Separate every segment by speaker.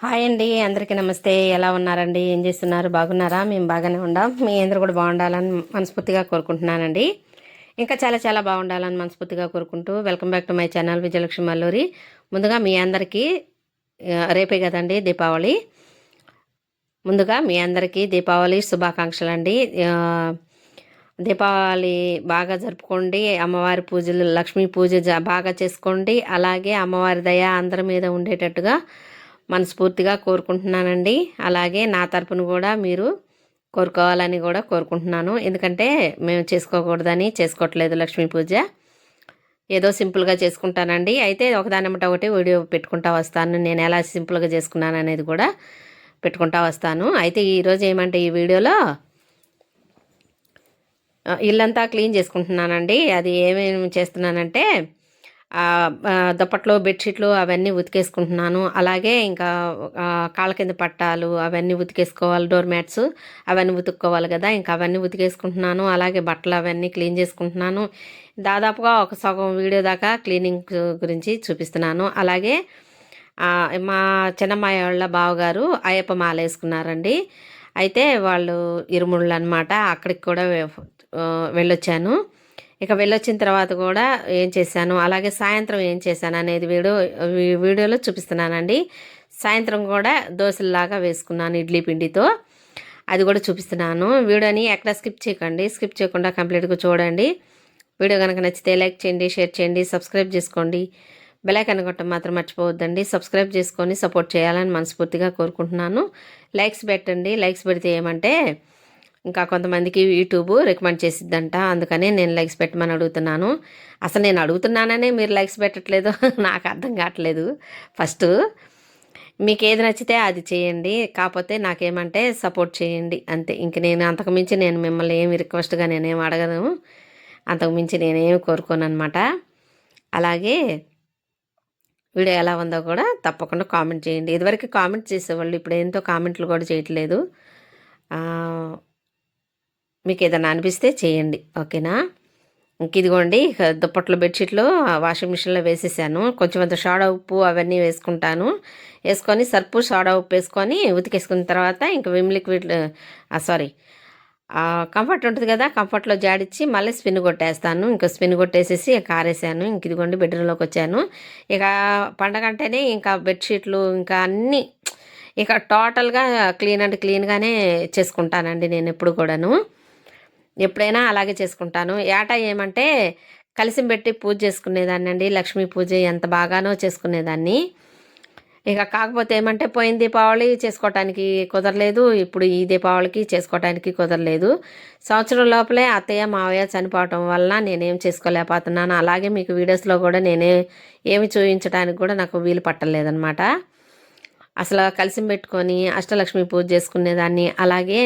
Speaker 1: Hi అండి అందరికీ నమస్తే. ఎలా ఉన్నారండి? ఏం చేస్తున్నారు? బాగున్నారా? మేము బాగానే ఉండాం. మీ అందరూ కూడా బాగుండాలని మనస్ఫూర్తిగా కోరుకుంటున్నానండి. ఇంకా చాలా చాలా బాగుండాలని మనస్ఫూర్తిగా కోరుకుంటూ welcome back to my channel Vijayalakshmi Alluri ముందుగా మీ అందరికీ రేపే కదండి దీపావళి. ముందుగా మీ అందరికీ దీపావళి శుభాకాంక్షలు అండి దీపావళి బాగా జరుపుకోండి. అమ్మవారి పూజలు లక్ష్మీ పూజ బాగా చేసుకోండి. అలాగే అమ్మవారి దయ అందరి మీద ఉండేటట్టుగా మనస్ఫూర్తిగా కోరుకుంటున్నానండి. అలాగే నా తరపున కూడా మీరు కోరుకోవాలని కూడా కోరుకుంటున్నాను. ఎందుకంటే మేము చేసుకోకూడదని చేసుకోవట్లేదు లక్ష్మీ పూజ. ఏదో సింపుల్గా చేసుకుంటానండి. అయితే ఒకదానిమ్మట ఒకటి వీడియో పెట్టుకుంటా వస్తాను. నేను ఎలా సింపుల్గా చేసుకున్నాను అనేది కూడా పెట్టుకుంటా వస్తాను. అయితే ఈరోజు ఏమంటే ఈ వీడియోలో ఇల్లంతా క్లీన్ చేసుకుంటున్నానండి. అది ఏమేమి చేస్తున్నానంటే దుప్పట్లు బెడ్షీట్లు అవన్నీ ఉతికేసుకుంటున్నాను. అలాగే ఇంకా కాళ్ళ కింద పట్టాలు అవన్నీ ఉతికేసుకోవాలి డోర్ మ్యాట్స్ అవన్నీ ఉతుక్కోవాలి కదా ఇంకా అవన్నీ ఉతికేసుకుంటున్నాను. అలాగే బట్టలు అవన్నీ క్లీన్ చేసుకుంటున్నాను. దాదాపుగా ఒక సగం వీడియో దాకా క్లీనింగ్ గురించి చూపిస్తున్నాను. అలాగే మా చిన్నమ్మాయి వాళ్ళ బావగారు అయ్యప్ప మాల వేసుకున్నారండి. అయితే వాళ్ళు ఇరుముళ్ళు అనమాట అక్కడికి కూడా వెళ్ళొచ్చాను. ఇక వెళ్ళొచ్చిన తర్వాత కూడా ఏం చేశాను? అలాగే సాయంత్రం ఏం చేశాను అనేది వీడియో వీడియోలో చూపిస్తున్నానండి. సాయంత్రం కూడా దోశలాగా వేసుకున్నాను ఇడ్లీ పిండితో. అది కూడా చూపిస్తున్నాను. వీడియోని ఎక్కడ స్కిప్ చేయకండి. స్కిప్ చేయకుండా కంప్లీట్గా చూడండి. వీడియో కనుక నచ్చితే లైక్ చేయండి షేర్ చేయండి సబ్స్క్రైబ్ చేసుకోండి. బెలైకన్ కొట్టడం మాత్రం మర్చిపోవద్దండి. సబ్స్క్రైబ్ చేసుకొని సపోర్ట్ చేయాలని మనస్ఫూర్తిగా కోరుకుంటున్నాను. లైక్స్ పెట్టండి. లైక్స్ పెడితే ఏమంటే ఇంకా కొంతమందికి యూట్యూబ్ రికమెండ్ చేసిద్దంట. అందుకనే నేను లైక్స్ పెట్టమని అడుగుతున్నాను. అసలు నేను అడుగుతున్నాననే మీరు లైక్స్ పెట్టట్లేదు. నాకు అర్థం కావట్లేదు. ఫస్ట్ మీకు ఏది నచ్చితే అది చేయండి. కాకపోతే నాకేమంటే సపోర్ట్ చేయండి. అంతే. ఇంక నేను అంతకుమించి నేను మిమ్మల్ని ఏమి రిక్వెస్ట్గా నేనేం అడగను. అంతకుమించి నేనేం కోరుకోను అనమాట అలాగే వీడియో ఎలా ఉందో కూడా తప్పకుండా కామెంట్ చేయండి. ఇదివరకు కామెంట్ చేసేవాళ్ళు ఇప్పుడు ఏంతో కామెంట్లు కూడా చేయట్లేదు. మీకు ఏదైనా అనిపిస్తే చేయండి. ఓకేనా? ఇంక ఇదిగోండి దుప్పట్లు బెడ్షీట్లు వాషింగ్ మిషన్లో వేసేసాను. కొంచెం అంత సోడా ఉప్పు అవన్నీ వేసుకుంటాను. వేసుకొని సర్పు సోడా ఉప్పు వేసుకొని ఉతికేసుకున్న తర్వాత ఇంక విమ్ లిక్విడ్ సారీ కంఫర్ట్ ఉంటుంది కదా కంఫర్ట్లో జాడిచ్చి మళ్ళీ స్పిన్ కొట్టేస్తాను. ఇంకా స్పిన్ కొట్టేసేసి కారేసాను. ఇంక ఇదిగోండి బెడ్రూమ్లోకి వచ్చాను. ఇక పండగ అంటేనే ఇంకా బెడ్షీట్లు ఇంకా అన్నీ ఇక టోటల్గా క్లీన్ అండ్ క్లీన్గానే చేసుకుంటానండి నేను ఎప్పుడు కూడాను. ఎప్పుడైనా అలాగే చేసుకుంటాను. ఏటా ఏమంటే కలిసి పెట్టి పూజ చేసుకునేదాన్ని అండి. లక్ష్మీ పూజ ఎంత బాగానో చేసుకునేదాన్ని. ఇక కాకపోతే ఏమంటే పోయిన దీపావళి చేసుకోవటానికి కుదరలేదు. ఇప్పుడు ఈ దీపావళికి చేసుకోవటానికి కుదరలేదు. సంవత్సరం లోపలే అత్తయ్య మావయ్య చనిపోవటం వల్ల నేనేం చేసుకోలేకపోతున్నాను. అలాగే మీకు వీడియోస్లో కూడా నేనే ఏమి చూపించడానికి కూడా నాకు వీలు పట్టలేదనమాట అసలు కలిసి పెట్టుకొని అష్టలక్ష్మి పూజ చేసుకునేదాన్ని. అలాగే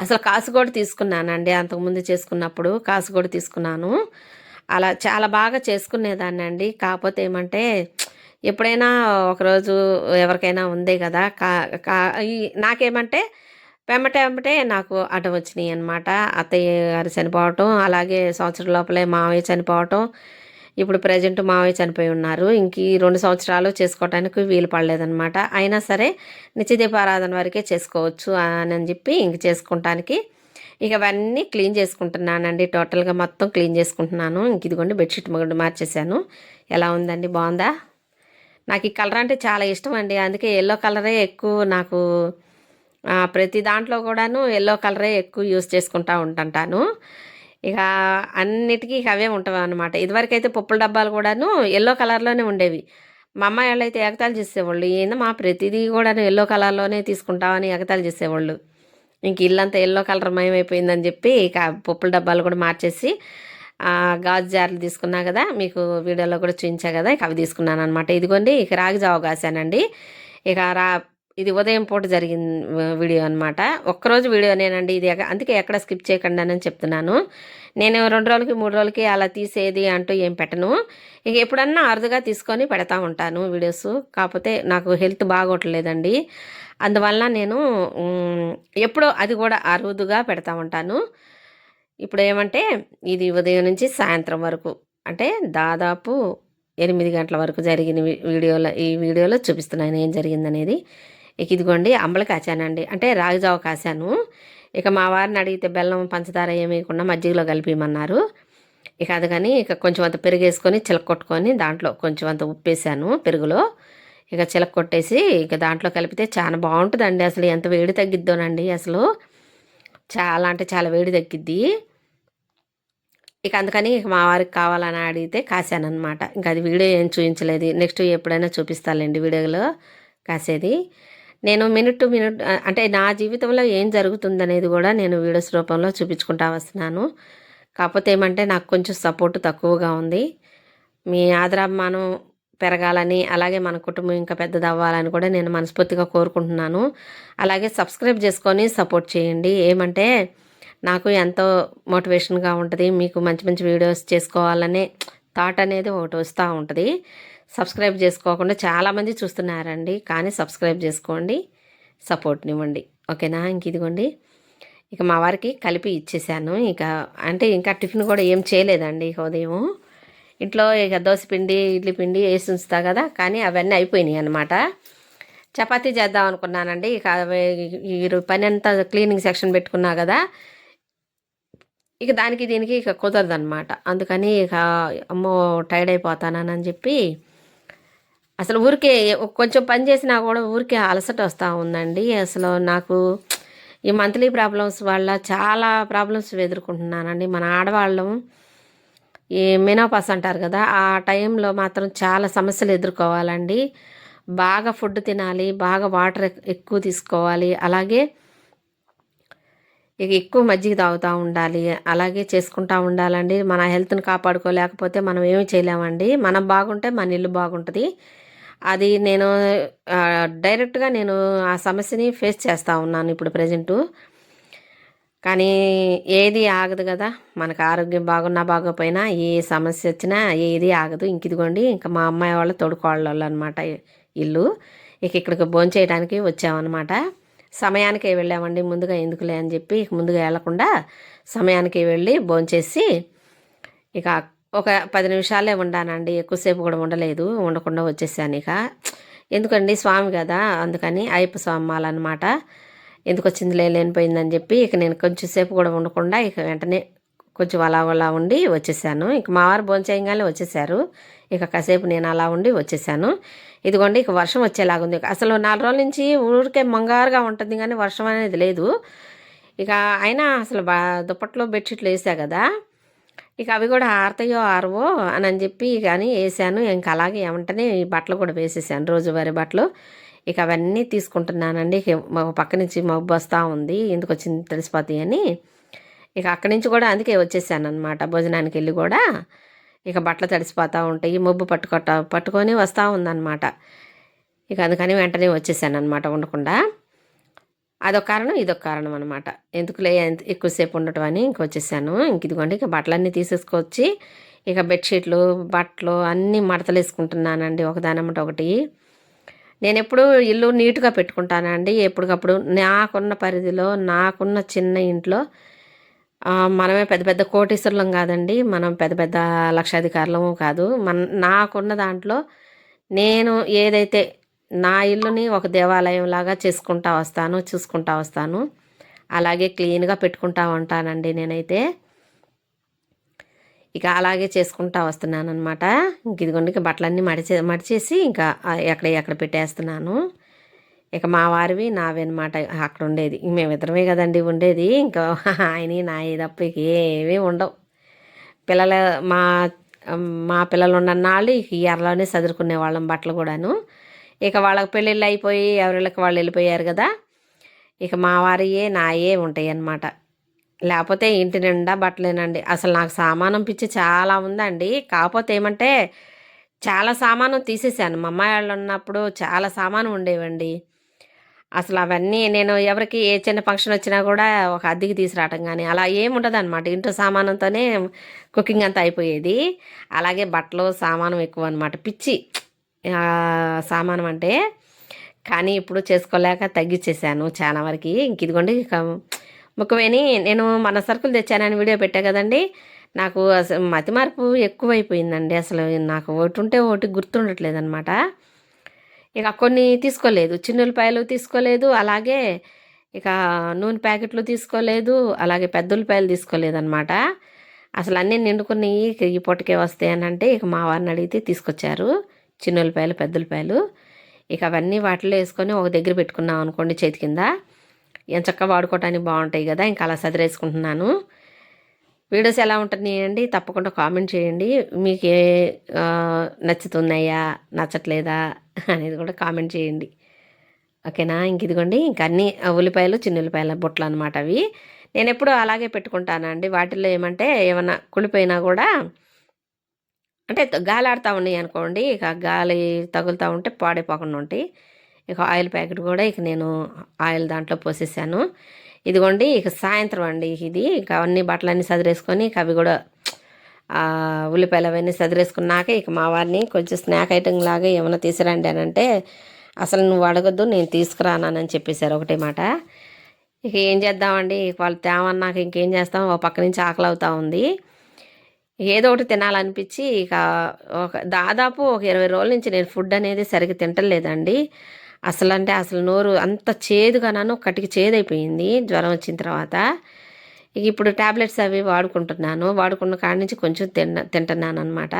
Speaker 1: అసలు కాసు కూడా తీసుకున్నానండి. అంతకుముందు చేసుకున్నప్పుడు కాసు కూడా తీసుకున్నాను. అలా చాలా బాగా చేసుకునేదాన్ని అండి కాకపోతే ఏమంటే ఎప్పుడైనా ఒకరోజు ఎవరికైనా ఉంది కదా కా కా నాకేమంటే వెంబటే వెంబటే నాకు అడ్డం వచ్చినాయి అనమాట అత్తయ్య గారు చనిపోవటం అలాగే సంవత్సరం లోపలే మావయ్య చనిపోవటం ఇప్పుడు ప్రజెంట్ మావయ్య చనిపోయి ఉన్నారు. ఇంక ఈ రెండు సంవత్సరాలు చేసుకోవటానికి వీలు పడలేదనమాట అయినా సరే నిత్యదీపారాధన వరకే చేసుకోవచ్చు అని చెప్పి ఇంక చేసుకుంటానికి ఇక అవన్నీ క్లీన్ చేసుకుంటున్నానండి. టోటల్గా మొత్తం క్లీన్ చేసుకుంటున్నాను. ఇంక ఇదిగోండి బెడ్షీట్ మగడు మార్చేసాను ఎలా ఉందండి? బాగుందా? నాకు ఈ కలర్ అంటే చాలా ఇష్టం అండి. అందుకే ఎల్లో కలరే ఎక్కువ నాకు ప్రతి దాంట్లో కూడాను ఎల్లో కలరే ఎక్కువ యూస్ చేసుకుంటా ఉంటుంటాను ఇక అన్నిటికీ ఇక అవే ఉంటాం అనమాట ఇదివరకైతే పప్పుల డబ్బాలు కూడాను ఎల్లో కలర్లోనే ఉండేవి. మా అమ్మాయి వాళ్ళు అయితే ఎగతాలు చేసేవాళ్ళు. ఏందో మా ప్రతిదీ కూడాను ఎల్లో కలర్లోనే తీసుకుంటామని ఎగతాలు చేసేవాళ్ళు. ఇంక ఇల్లంతా ఎల్లో కలర్ మయమైపోయిందని చెప్పి ఇక పప్పుల డబ్బాలు కూడా మార్చేసి గాజు జార్లు తీసుకున్నా కదా మీకు వీడియోలో కూడా చూపించా కదా ఇక అవి తీసుకున్నాను అనమాట ఇదిగోండి ఇక రాగి జావ కాశానండి ఇక రా ఇది ఉదయం పూట జరిగిన వీడియో అనమాట ఒక్కరోజు వీడియోనేనండి ఇది అందుకే ఎక్కడ స్కిప్ చేయకుండా అని చెప్తున్నాను. నేను రెండు రోజులకి మూడు రోజులకి అలా తీసేది అంటూ ఏం పెట్టను. ఇక ఎప్పుడన్నా అరుదుగా తీసుకొని పెడతా ఉంటాను వీడియోస్. కాకపోతే నాకు హెల్త్ బాగోట్లేదండి. అందువల్ల నేను ఎప్పుడో అది కూడా అరుదుగా పెడతా ఉంటాను. ఇప్పుడు ఏమంటే ఇది ఉదయం నుంచి సాయంత్రం వరకు. అంటే దాదాపు ఎనిమిది గంటల వరకు జరిగిన వీడియోలో ఈ వీడియోలో చూపిస్తున్నాను ఏం జరిగిందనేది. ఇక ఇదిగోండి అంబలి కాచానండి. అంటే రాగిజావ కాశాను ఇక మా వారిని అడిగితే బెల్లం పంచదార ఏమేయకుండా మజ్జిగలో కలిపిమన్నారు ఇక అది కానీ ఇక కొంచెం అంత పెరుగు వేసుకొని చిలకొట్టుకొని దాంట్లో కొంచెం అంత ఉప్పేసాను పెరుగులో. ఇక చిలక కొట్టేసి ఇక దాంట్లో కలిపితే చాలా బాగుంటుందండి. అసలు ఎంత వేడి తగ్గిద్దోనండి అసలు. చాలా అంటే చాలా వేడి తగ్గిద్ది. ఇక అందుకని ఇక మా వారికి కావాలని అడిగితే కాశాను ఇంకా అది వీడియో ఏం చూపించలేదు నెక్స్ట్ ఎప్పుడైనా చూపిస్తానులేండి వీడియోలో కాసేది. నేను మినిట్ టు మినిట్ అంటే నా జీవితంలో ఏం జరుగుతుందనేది కూడా నేను వీడియోస్ రూపంలో చూపించుకుంటా వస్తున్నాను. కాకపోతే ఏమంటే నాకు కొంచెం సపోర్ట్ తక్కువగా ఉంది. మీ ఆదరాభిమానం పెరగాలని అలాగే మన కుటుంబం ఇంకా పెద్దది అవ్వాలని కూడా నేను మనస్ఫూర్తిగా కోరుకుంటున్నాను. అలాగే సబ్స్క్రైబ్ చేసుకొని సపోర్ట్ చేయండి. ఏమంటే నాకు ఎంతో మోటివేషన్గా ఉంటుంది. మీకు మంచి మంచి వీడియోస్ చేసుకోవాలనే థాట్ అనేది ఒకటి వస్తూ ఉంటుంది. సబ్స్క్రైబ్ చేసుకోకుండా చాలామంది చూస్తున్నారండి కానీ సబ్స్క్రైబ్ చేసుకోండి సపోర్ట్నివ్వండి. ఓకేనా? ఇంక ఇదిగోండి. ఇక మా వారికి కలిపి ఇచ్చేసాను. ఇక అంటే ఇంకా టిఫిన్ కూడా ఏం చేయలేదండి ఉదయం. ఇంట్లో ఇక దోశ పిండి ఇడ్లీ పిండి వేసి ఉంచుతా కదా కానీ అవన్నీ అయిపోయినాయి అనమాట చపాతీ చేద్దాం అనుకున్నానండి. ఇక ఈ పని అంతా క్లీనింగ్ సెక్షన్ పెట్టుకున్నా కదా ఇక దానికి దీనికి ఇక కుదరదనమాట అందుకని ఇక అమ్మో టైర్డ్ అయిపోతానని చెప్పి అసలు ఊరికే కొంచెం పని చేసినా కూడా ఊరికే అలసట వస్తూ ఉందండి. అసలు నాకు ఈ మంత్లీ ప్రాబ్లమ్స్ వల్ల చాలా ప్రాబ్లమ్స్ ఎదుర్కొంటున్నానండి. మన ఆడవాళ్ళం ఈ మెనోపాస్ అంటారు కదా ఆ టైంలో మాత్రం చాలా సమస్యలు ఎదుర్కోవాలండి. బాగా ఫుడ్ తినాలి బాగా వాటర్ ఎక్కువ తీసుకోవాలి అలాగే ఇక ఎక్కువ మజ్జిగ తాగుతూ ఉండాలి అలాగే చేసుకుంటూ ఉండాలండి. మన హెల్త్ని కాపాడుకోలేకపోతే మనం ఏమి చేయలేమండి. మనం బాగుంటే మన ఇల్లు బాగుంటుంది. అది నేను డైరెక్ట్గా నేను ఆ సమస్యని ఫేస్ చేస్తూ ఉన్నాను ఇప్పుడు ప్రజెంటు. కానీ ఏది ఆగదు కదా. మనకు ఆరోగ్యం బాగున్నా బాగోపోయినా ఏ సమస్య వచ్చినా ఏది ఆగదు. ఇంక ఇదిగోండి ఇంకా మా అమ్మాయి వాళ్ళ తోడుకోళ్ళ అనమాట ఇల్లు. ఇక ఇక్కడికి భోంచేయడానికి వచ్చామన్నమాట సమయానికే వెళ్ళామండి ముందుగా ఎందుకులే అని చెప్పి ఇక ముందుగా వెళ్ళకుండా సమయానికి వెళ్ళి భోంచేసి ఇక ఒక పది నిమిషాలే ఉండానండి. ఎక్కువసేపు కూడా ఉండలేదు. ఉండకుండా వచ్చేసాను ఇక. ఎందుకండి? స్వామి కదా. అందుకని అయ్యప్ప స్వామి మాలన్నమాట ఎందుకు వచ్చింది లేనిపోయిందని చెప్పి ఇక నేను కొంచెం సేపు కూడా ఉండకుండా ఇక వెంటనే కొంచెం అలా అలా ఉండి వచ్చేసాను. ఇక మా వారు భోంచేయంగానే వచ్చేసారు. ఇక కాసేపు నేను అలా ఉండి వచ్చేసాను. ఇదిగోండి ఇక వర్షం వచ్చేలాగుంది అసలు నాలుగు రోజుల నుంచి ఊరికే మంగారుగా ఉంటుంది కానీ వర్షం అనేది లేదు. ఇక అయినా అసలు బా దుప్పట్లో బెడ్షీట్లు వేసా కదా. ఇక అవి కూడా ఆరతాయో ఆరవో అని అని చెప్పి కానీ వేసాను. ఇంకా అలాగే వెంటనే ఈ బట్టలు కూడా వేసేసాను. రోజువారీ బట్టలు. ఇక అవన్నీ తీసుకుంటున్నానండి. ఇక మా పక్క నుంచి మబ్బు వస్తూ ఉంది. ఎందుకు వచ్చింది తెలిసిపోతాయి అని. ఇక అక్కడి నుంచి కూడా అందుకే వచ్చేసాను అనమాట భోజనానికి వెళ్ళి కూడా. ఇక బట్టలు తడిసిపోతూ ఉంటాయి. మబ్బు పట్టుకొట్ట పట్టుకొని వస్తూ ఉందన్నమాట. ఇక అందుకని వెంటనే వచ్చేసాను అనమాట ఉండకుండా. అదొక కారణం ఇదొక కారణం అనమాట ఎందుకులే ఎక్కువసేపు ఉండటం అని ఇంక వచ్చేసాను. ఇంక ఇదిగోండి ఇక బట్టలన్నీ తీసేసుకొచ్చి ఇక బెడ్షీట్లు బట్టలు అన్నీ మడతలు వేసుకుంటున్నానండి ఒకదానమ్మట ఒకటి. నేను ఎప్పుడు ఇల్లు నీట్గా పెట్టుకుంటానండి. ఎప్పటికప్పుడు నాకున్న పరిధిలో నాకున్న చిన్న ఇంట్లో మనమే పెద్ద పెద్ద కోటీశ్వరులం కాదండి. మనం పెద్ద పెద్ద లక్షాధికారులము కాదు. మన నాకున్న దాంట్లో నేను ఏదైతే నా ఇల్లుని ఒక దేవాలయం లాగా చేసుకుంటా వస్తాను చూసుకుంటా వస్తాను. అలాగే క్లీన్గా పెట్టుకుంటా ఉంటానండి నేనైతే. ఇక అలాగే చేసుకుంటా వస్తున్నాను అనమాట ఇంక ఇదిగోండి ఇక బట్టలన్నీ మడిచే మడిచేసి ఇంకా ఎక్కడ ఎక్కడ పెట్టేస్తున్నాను. ఇక మా వారివి నావి అనమాట అక్కడ ఉండేది. మేమిద్దరమే కదండి ఉండేది. ఇంకా ఆయన నా తప్ప ఇక ఏమీ ఉండవు. పిల్లల మా మా పిల్లలు ఉన్న నాళ్ళు ఇక ఈ ఎర్రలోనే చదువుకునే వాళ్ళం బట్టలు కూడాను. ఇక వాళ్ళకి పెళ్ళిళ్ళు అయిపోయి ఎవరిళ్ళకి వాళ్ళు వెళ్ళిపోయారు కదా ఇక మా వారియే నాయే ఉంటాయి అన్నమాట. లేకపోతే ఇంటి నిండా బట్టలేనండి. అసలు నాకు సామానం పిచ్చి చాలా ఉందండి. కాకపోతే ఏమంటే చాలా సామాను తీసేసాను మా అమ్మాయి వాళ్ళు ఉన్నప్పుడు చాలా సామాను ఉండేవండి. అసలు అవన్నీ నేను ఎవరికి ఏ చిన్న ఫంక్షన్ వచ్చినా కూడా ఒక అద్దెకి తీసుకురావటం కానీ అలా ఏముండదు అనమాట ఇంట్లో సామానంతోనే కుకింగ్ అంతా అయిపోయేది. అలాగే బట్టలు సామానం ఎక్కువ అనమాట పిచ్చి. సామానం అంటే. కానీ ఇప్పుడు చేసుకోలేక తగ్గించేసాను చాలా వరకు. ఇంక ఇదిగోండి ఇక ముఖ్యమని నేను మన సరుకులు తెచ్చానని వీడియో పెట్టా కదండి. నాకు అసలు మతి మార్పు ఎక్కువైపోయిందండి. అసలు నాకు ఒకటి ఉంటే ఒకటి గుర్తుండట్లేదు అనమాట ఇక కొన్ని తీసుకోలేదు. చిన్నులపాయలు తీసుకోలేదు. అలాగే ఇక నూనె ప్యాకెట్లు తీసుకోలేదు. అలాగే పెద్ద ఉల్లిపాయలు తీసుకోలేదు అనమాట అసలు అన్నీ నిండుకున్నాయి. ఈ పొట్టకే వస్తాయి అని అంటే ఇక మా వారిని అడిగితే తీసుకొచ్చారు. చిన్న ఉల్లిపాయలు పెద్ద ఉల్లిపాయలు ఇక అవన్నీ వాటిలో వేసుకొని ఒక దగ్గర పెట్టుకున్నాం అనుకోండి చేతి కింద. ఏం చక్కగా వాడుకోవటానికి బాగుంటాయి కదా ఇంకా అలా సదిరేసుకుంటున్నాను. వీడియోస్ ఎలా ఉంటున్నాయండి? తప్పకుండా కామెంట్ చేయండి. మీకు ఏ నచ్చుతున్నాయా నచ్చట్లేదా అనేది కూడా కామెంట్ చేయండి. ఓకేనా? ఇంక ఇదిగోండి ఇంక అన్ని ఉల్లిపాయలు చిన్న ఉల్లిపాయల బుట్టలు అనమాట అవి. నేను ఎప్పుడూ అలాగే పెట్టుకుంటానండి. వాటిల్లో ఏమంటే ఏమన్నా కుళ్ళిపోయినా కూడా అంటే గాలి ఆడుతూ ఉన్నాయి అనుకోండి ఇక గాలి తగులుతూ ఉంటే పాడైపోకుండా ఉంటాయి. ఇక ఆయిల్ ప్యాకెట్ కూడా ఇక నేను ఆయిల్ దాంట్లో పోసేసాను. ఇదిగోండి ఇక సాయంత్రం అండి ఇది. ఇక అన్ని బట్టలన్నీ సదిరేసుకొని ఇక అవి కూడా ఉల్లిపాయలు అవన్నీ సదిరేసుకున్నాక ఇక మా వారిని కొంచెం స్నాక్ ఐటెం లాగా ఏమైనా తీసుకురండి అని అంటే అసలు నువ్వు అడగద్దు నేను తీసుకురానని చెప్పేశారు ఒకటే మాట. ఇక ఏం చేద్దామండి? వాళ్ళు తేమన్నాక ఇంకేం చేస్తాం? ఒక పక్క నుంచి ఆకలి అవుతా ఉంది. ఏదో ఒకటి తినాలనిపించి ఇక ఒక దాదాపు ఒక ఇరవై రోజుల నుంచి నేను ఫుడ్ అనేది సరిగ్గా తింటలేదండి. అసలు అంటే అసలు నోరు అంత చేదుగానను కటికి చేదైపోయింది జ్వరం వచ్చిన తర్వాత. ఇక ఇప్పుడు టాబ్లెట్స్ అవి వాడుకుంటున్నాను. వాడుకున్న కాడి నుంచి కొంచెం తిన్న తింటున్నాను అనమాట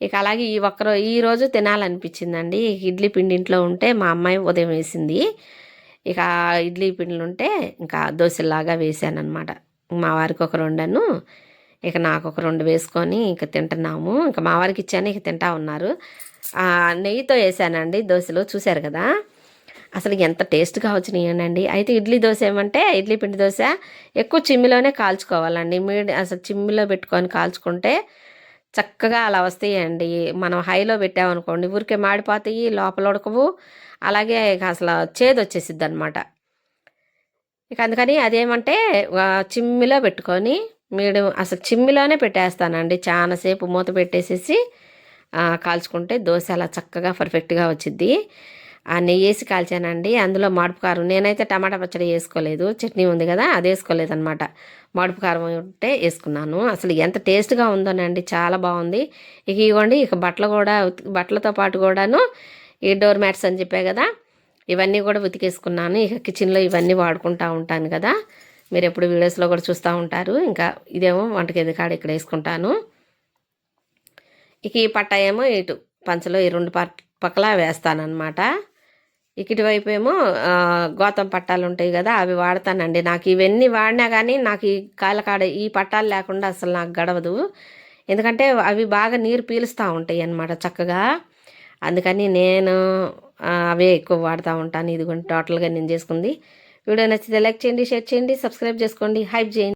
Speaker 1: ఇక అలాగే ఈ ఒక్కరో ఈరోజు తినాలనిపించిందండి ఇడ్లీ పిండి ఇంట్లో ఉంటే మా అమ్మాయి ఉదయం వేసింది. ఇక ఇడ్లీ పిండిలు ఉంటే ఇంకా దోశలాగా వేసాను అనమాట మా వారికి ఒక రెండను ఇక నాకు ఒక రెండు వేసుకొని ఇక తింటున్నాము. ఇంకా మా వారికి ఇచ్చాను ఇక తింటా ఉన్నారు. నెయ్యితో వేసానండి దోశలు చూశారు కదా? అసలు ఎంత టేస్ట్గా వచ్చినాయండి అయితే ఇడ్లీ దోశ ఏమంటే ఇడ్లీ పిండి దోశ ఎక్కువ చిమ్మిలోనే కాల్చుకోవాలండి. మీడి అసలు చిమ్మిలో పెట్టుకొని కాల్చుకుంటే చక్కగా అలా వస్తాయండి. మనం హైలో పెట్టామనుకోండి ఊరికే మాడిపోతాయి లోపల ఉడకవు. అలాగే ఇక అసలు చేదు వచ్చేసిద్ది అనమాట ఇక అందుకని అదేమంటే చిమ్మిలో పెట్టుకొని మీడియం అసలు చిమ్మిలోనే పెట్టేస్తానండి. చాలాసేపు మూత పెట్టేసేసి కాల్చుకుంటే దోశ అలా చక్కగా పర్ఫెక్ట్గా వచ్చిద్ది. ఆ నెయ్యి వేసి కాల్చానండి. అందులో మాడుపు కారం నేనైతే టమాటా పచ్చడి వేసుకోలేదు. చట్నీ ఉంది కదా అది వేసుకోలేదు అనమాట మాడుపు కారం ఉంటే వేసుకున్నాను. అసలు ఎంత టేస్ట్గా ఉందోనండి చాలా బాగుంది. ఇక ఇవ్వండి ఇక బట్టలు కూడా బట్టలతో పాటు కూడాను ఈ డోర్ మ్యాట్స్ అని చెప్పా కదా ఇవన్నీ కూడా ఉతికేసుకున్నాను. ఇక కిచెన్లో ఇవన్నీ వాడుకుంటూ ఉంటాను కదా. మీరు ఎప్పుడు వీడియోస్లో కూడా చూస్తూ ఉంటారు. ఇంకా ఇదేమో వంటగది కాడ ఇక్కడ వేసుకుంటాను. ఇక ఈ పట్ట ఏమో ఇటు పంచలో ఈ రెండు పక్కల వేస్తానన్నమాట. ఇక ఇటువైపు ఏమో గోతం పట్టాలు ఉంటాయి కదా అవి వాడతానండి. నాకు ఇవన్నీ వాడినా కానీ నాకు ఈ కాలకాడ ఈ పట్టాలు లేకుండా అసలు నాకు గడవదు. ఎందుకంటే అవి బాగా నీరు పీలుస్తూ ఉంటాయి అన్నమాట చక్కగా. అందుకని నేను అవే ఎక్కువ వాడుతూ ఉంటాను. ఇదిగోండి టోటల్గా నేను చేసుకుంది. వీడియో నచ్చితే లైక్ చేయండి షేర్ చేయండి సబ్స్క్రైబ్ చేసుకోండి. హైప్ చేయండి.